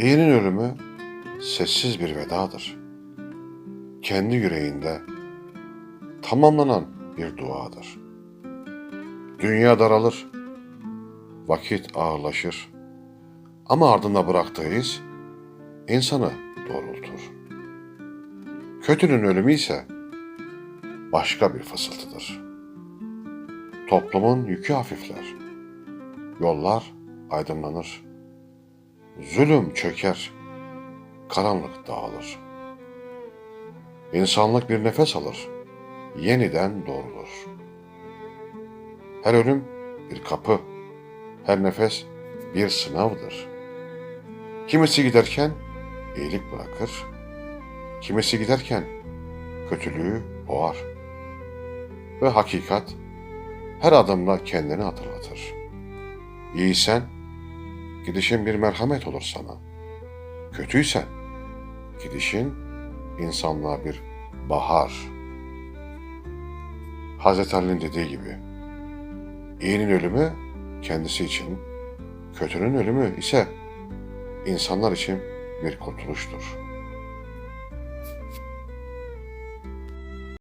İyinin ölümü sessiz bir vedadır. Kendi yüreğinde tamamlanan bir duadır. Dünya daralır, vakit ağırlaşır ama ardında bıraktığı iz insanı doğrultur. Kötünün ölümü ise başka bir fısıltıdır. Toplumun yükü hafifler, yollar aydınlanır, zulüm çöker, karanlık dağılır. İnsanlık bir nefes alır, yeniden doğrulur. Her ölüm bir kapı, her nefes bir sınavdır. Kimisi giderken iyilik bırakır, kimisi giderken kötülüğü boğar. Ve hakikat her adımda kendini hatırlatır. İyiysen gidişin bir merhamet olur sana. Kötüysen gidişin insanlığa bir bahar. Hazreti Ali'nin dediği gibi iyinin ölümü kendisi için, kötünün ölümü ise insanlar için bir kurtuluştur.